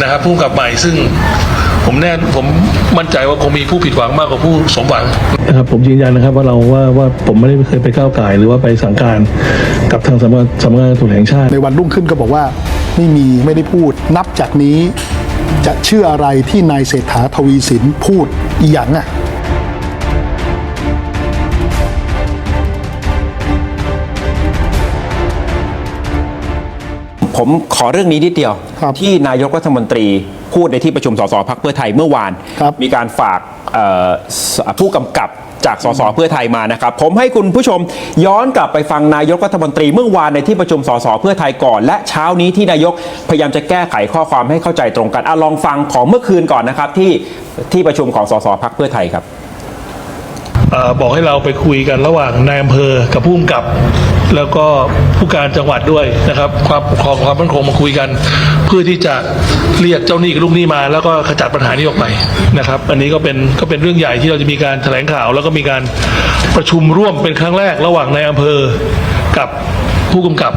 นะครับผู้กำกับใหม่ซึ่งผมแน่ผมมั่นใจว่าคงมีผู้ผิดหวังมากกว่าผู้สมหวังนะครับผมยืนยันนะครับว่าเราว่าว่าผมไม่ได้เคยไปก้าวไก่ายหรือว่าไปสั่งการกับทางสำนักสำนักงานตำรวจแห่งชาติ ในวันรุ่งขึ้นก็บอกว่าไม่มีไม่ได้พูด นับจากนี้จะเชื่ออะไรที่นายเศรษฐาทวีสินพูดอีหยังอะ ผมขอเรื่องนี้นิดเดียว ครับที่นายกรัฐมนตรีพูดในที่ประชุมสสพักเพื่อไทยเมื่อวาน ครับมีการฝากเอ่อสผู้กำกับจากสสเพื่อไทยมานะครับ ผมให้คุณผู้ชมย้อนกลับไปฟังนายกรัฐมนตรีเมื่อวานในที่ประชุมสสเพื่อไทยก่อน และเช้านี้ที่นายกพยายามจะแก้ไขข้อความให้เข้าใจตรงกันอะลองฟังของเมื่อคืนก่อนนะครับที่ที่ประชุมของสสพักเพื่อไทยครับเอ่อ บอกให้เราไปคุยกันระหว่างนายอำเภอกับผู้กำกับ แล้วก็ผู้การจังหวัดด้วยนะครับความปกครองความมั่นคงมาคุยกัน เพื่อที่จะเรียกเจ้าหนี้กับลูกหนี้มา แล้วก็ขจัดปัญหานี้ออกไปนะครับ อันนี้ก็เป็นก็เป็นเรื่องใหญ่ที่เราจะมีการแถลงข่าว แล้วก็มีการประชุมร่วมเป็นครั้งแรก ระหว่างนายอำเภอกับผู้กำกับ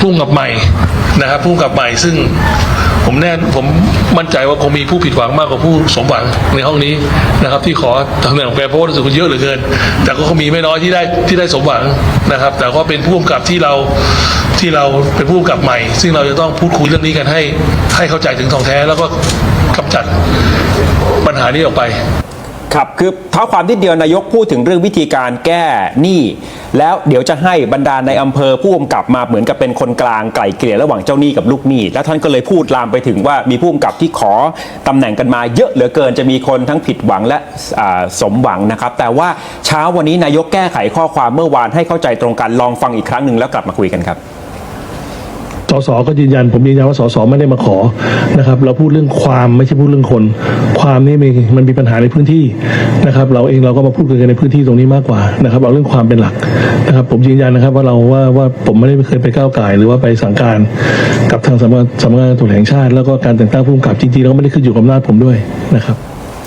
ผู้กำกับใหม่นะครับผู้กำกับใหม่ซึ่งผมแน่ผมมั่นใจว่าคงมีผู้ผิดหวังมากกว่าผู้สมหวังในห้องนี้นะครับ ที่ขอตำแหน่งของแกเพราะว่ารู้สึกมันเยอะเหลือเกิน แต่ก็คงมีไม่น้อยที่ได้ที่ได้สมหวังนะครับ แต่ก็เป็นผู้กำกับที่เราที่เราเป็นผู้กำกับใหม่ ซึ่งเราจะต้องพูดคุยเรื่องนี้กันให้ให้เข้าใจถึงทองแท้แล้วก็กำจัดปัญหานี้ออกไป ครับคือเท้าความนิดเดียวนายกพูดถึงเรื่องวิธีการแก้หนี้แล้วเดี๋ยวจะให้บรรดาในอำเภอผู้กำกับมาเหมือนกับเป็นคนกลางไกล่เกลี่ยระหว่างเจ้าหนี้กับลูกหนี้แล้วท่านก็เลยพูดลามไปถึงว่ามีผู้กำกับที่ขอตำแหน่งกันมาเยอะเหลือเกินจะมีคนทั้งผิดหวังและสมหวังนะครับ แต่ว่าเช้าวันนี้นายกแก้ไขข้อความเมื่อวานให้เข้าใจตรงกันลองฟังอีกครั้งหนึ่งแล้วกลับมาคุยกันครับ สสก็ยืนยัน ผมยืนยันว่าสสไม่ได้มาขอนะครับ เราพูดเรื่องความไม่ใช่พูดเรื่องคน ความนี่มีมันมีปัญหาในพื้นที่นะครับ เราเองเราก็มาพูดคุยกันในพื้นที่ตรงนี้มากกว่านะครับ เอาเรื่องความเป็นหลักนะครับ ผมยืนยันนะครับว่าเราว่าว่าผมไม่ได้เคยไปก้าวไก่ายหรือว่าไปสั่งการกับทางสำนักสำนักงานตำรวจแห่งชาติ แล้วก็การแต่งตั้งผู้กำกับจริงๆแล้วก็ไม่ได้ขึ้นอยู่กับอำนาจผมด้วยนะครับ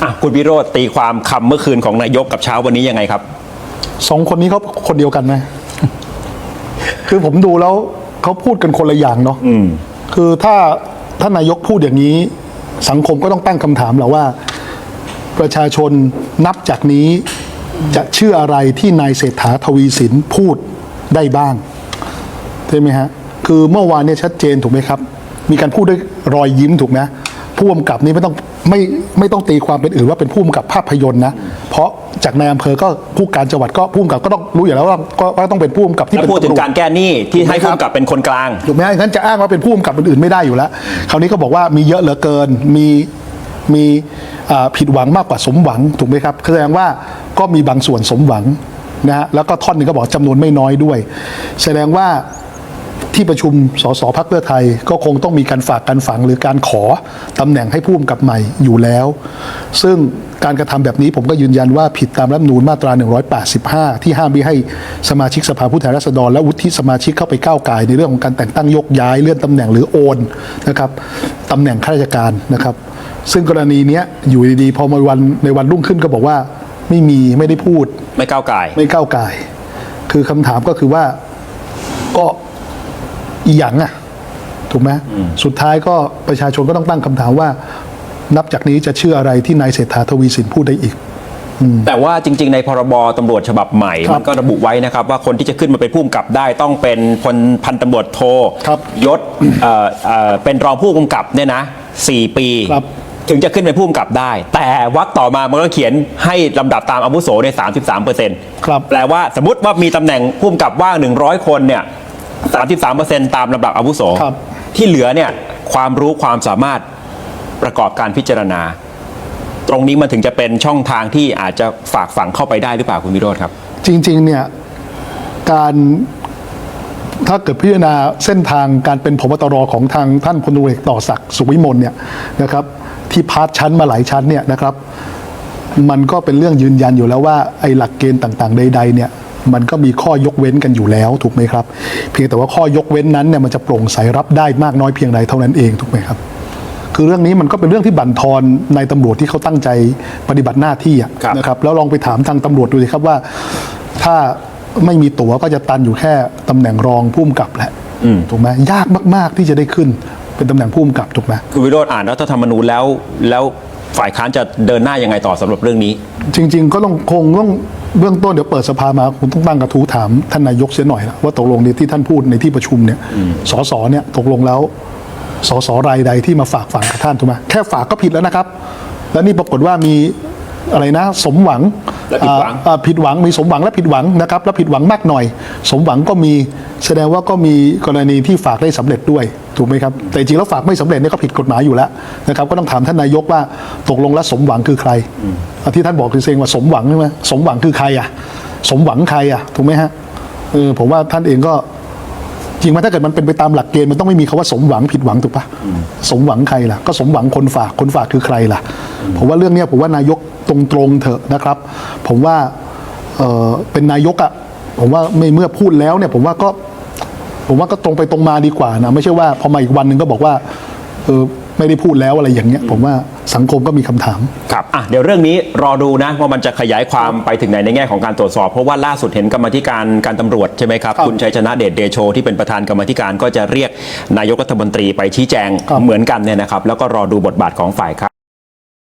อะคุณวิโรธตีความคำเมื่อคืนของนายกกับเช้าวันนี้ยังไงครับสองคนนี้เขาคนเดียวกันไหมคือผมดูแล้ว เขาพูดกันคนละอย่างเนาะคือถ้าถ้านายกพูดอย่างนี้ สังคมก็ต้องตั้งคำถามแหละว่า ประชาชนนับจากนี้จะเชื่ออะไรที่นายเศรษฐาทวีสินพูดได้บ้างใช่ไหมฮะ คือเมื่อวานเนี่ยชัดเจนถูกไหมครับ มีการพูดด้วยรอยยิ้มถูกไหมผู้กำกับนี้ไม่ต้อง ไม่ไม่ต้องตีความเป็นอื่นว่าเป็นผู้กำกับภาพยนตร์นะ เพราะจากในอำเภอก็ผู้การจังหวัดก็ผู้กำกับก็ต้องรู้อยู่แล้วว่าก็ว่าต้องเป็นผู้กำกับที่แล้วเป็นพูดถึงตำวจการแก้หนี้ที่ให้ถูกไหมครับผู้กำกับเป็นคนกลาง ถูกไหมฮะงั้นจะอ้างว่าเป็นผู้กำกับอื่นๆไม่ได้อยู่แล้วคราวนี้ก็บอกว่ามีเยอะเหลือเกินมีมีอ่าผิดหวังมากกว่าสมหวังถูกไหมครับแสดงว่าก็มีบางส่วนสมหวังนะฮะแล้วก็ท่อนหนึ่งก็บอกจำนวนไม่น้อยด้วย แสดงว่า ที่ประชุมสสพักเพื่อไทย ก็คงต้องมีการฝากการฝังหรือการขอตำแหน่งให้ผู้กำกับใหม่อยู่แล้ว ซึ่งการกระทำแบบนี้ผมก็ยืนยันว่าผิดตามรัฐธรรมนูญมาตรา 185 ที่ห้ามไม่ให้สมาชิกสภาผู้แทนราษฎร และวุฒิสมาชิกเข้าไปก้าวไก่ายในเรื่องของการแต่งตั้งยกย้ายเลื่อนตำแหน่งหรือโอนนะครับตำแหน่งข้าราชการนะครับ ซึ่งกรณีเนี้ยอยู่ดีๆพอมาวันในวันรุ่งขึ้นก็บอกว่าไม่มีไม่ได้พูด ไม่ก้าวไก่ายไม่ก้าวไก่ายคือคำถามก็คือว่าก็ อีหยังอะถูกไหมสุดท้ายก็ประชาชนก็ต้องตั้งคำถามว่า นับจากนี้จะเชื่ออะไรที่นายเศรษฐาทวีสินพูดได้อีกแต่ว่าจริง ๆ ในพรบตำรวจฉบับใหม่ครับมันก็ระบุไว้นะครับ ว่าคนที่จะขึ้นมาเป็นผู้กำกับได้ต้องเป็นพลพันตำรวจโทครับยศเอ่อเอ่อเป็นรองผู้กำกับเนี่ยนะสี่ปีครับถึงจะขึ้นเป็นผู้กำกับได้ แต่วรรคต่อมามันก็เขียนให้ลำดับตามอาวุโสใน 33เปอร์เซ็นต์ครับแปลว่าสมมติว่ามีตำแหน่งผู้กำกับว่าง 100 คนเนี่ย 33เปอร์เซ็นต์ตามลำดับอาวุโสครับ ที่เหลือเนี่ยความรู้ความสามารถประกอบการพิจารณา ตรงนี้มันถึงจะเป็นช่องทางที่อาจจะฝากฝังเข้าไปได้หรือเปล่าคุณวิโรธครับ จริง ๆ เนี่ย การถ้าเกิดพิจารณาเส้นทางการเป็นพบตรของทางท่านพลตุเอกต่อศักดิ์สุขวิมลเนี่ยนะครับ ที่พาดชั้นมาหลายชั้นเนี่ยนะครับ มันก็เป็นเรื่องยืนยันอยู่แล้วว่าไอ้หลักเกณฑ์ต่างๆ ใด ๆ เนี่ย มันก็มีข้อยกเว้นกันอยู่แล้วถูกไหมครับ เพียงแต่ว่าข้อยกเว้นนั้นเนี่ยมันจะโปร่งใสรับได้มากน้อยเพียงใดเท่านั้นเองถูกไหมครับคือเรื่องนี้มันก็เป็นเรื่องที่บั่นทอนในตำรวจที่เขาตั้งใจปฏิบัติหน้าที่อะครับนะครับแล้วลองไปถามทางตำรวจดูสิครับว่า ถ้าไม่มีตั๋วก็จะตันอยู่แค่ตำแหน่งรองผู้กำกับแหละถูกไหมยากมาก ๆที่จะได้ขึ้นเป็นตำแหน่งผู้กำกับถูกไหมคุณวิโรจน์อ่านรัฐธรรมนูญแล้วแล้ว ฝ่ายค้านจะเดินหน้ายังไงต่อสำหรับเรื่องนี้ จริง ๆ ก็ต้องคงต้องเบื้องต้นเดี๋ยวเปิดสภามาคุณต้องตั้งกระทู้ถามท่านนายกเสียหน่อยละว่าตกลงในที่ท่านพูดในที่ประชุมเนี่ยสสเนี่ยตกลงแล้วสสรายใดที่มาฝากฝังกับท่านถูกไหมแค่ฝากก็ผิดแล้วนะครับ แล้วนี่ปรากฏว่ามีอะไรนะ สมหวัง และผิดหวังอ่าอ่าผิดหวังมีสมหวังและผิดหวังนะครับและผิดหวังมากหน่อย สมหวังก็มีแสดงว่าก็มีกรณีที่ฝากได้สำเร็จด้วยถูกไหมครับแต่จริงๆแล้วฝากไม่สำเร็จเนี่ยก็ผิดกฎหมายอยู่แล้วนะครับก็ต้องถามท่านนายกว่าตกลงแล้วสมหวังคือใครอะที่ท่านบอกคือเองว่าสมหวังใช่ไหมสมหวังคือใครอะสมหวังใครอะถูกไหมฮะเออผมว่าท่านเองก็ จริงไหมถ้าเกิดมันเป็นไปตามหลักเกณฑ์มันต้องไม่มีคาว่าสมหวังผิดหวังถูกปะสมหวังใครล่ะ ก็สมหวังคนฝากคนฝากคือใครล่ะ ผมว่าเรื่องเนี้ยผมว่านายกตรงๆเถอะนะครับ ผมว่าเออเป็นนายกอะผมว่าไม่เมื่อพูดแล้วเนี่ย ผมว่าก็ ผมว่าก็ตรงไปตรงมาดีกว่านะไม่ใช่ว่าพอมาอีกวันหนึ่งก็บอกว่าเออไม่ได้พูดแล้วอะไรอย่างเงี้ย ผมว่า สังคมก็มีคำถามครับอะเดี๋ยวเรื่องนี้รอดูนะว่ามันจะขยายความไปถึงไหนในแง่ของการตรวจสอบ เพราะว่าล่าสุดเห็นกรรมาธิการการตำรวจใช่ไหมครับครับ คุณชัยชนะเดชเดโชที่เป็นประธานกรรมาธิการก็จะเรียกนายกรัฐมนตรีไปชี้แจงครับเหมือนกันเนี่ยนะครับ แล้วก็รอดูบทบาทของฝ่ายค้าน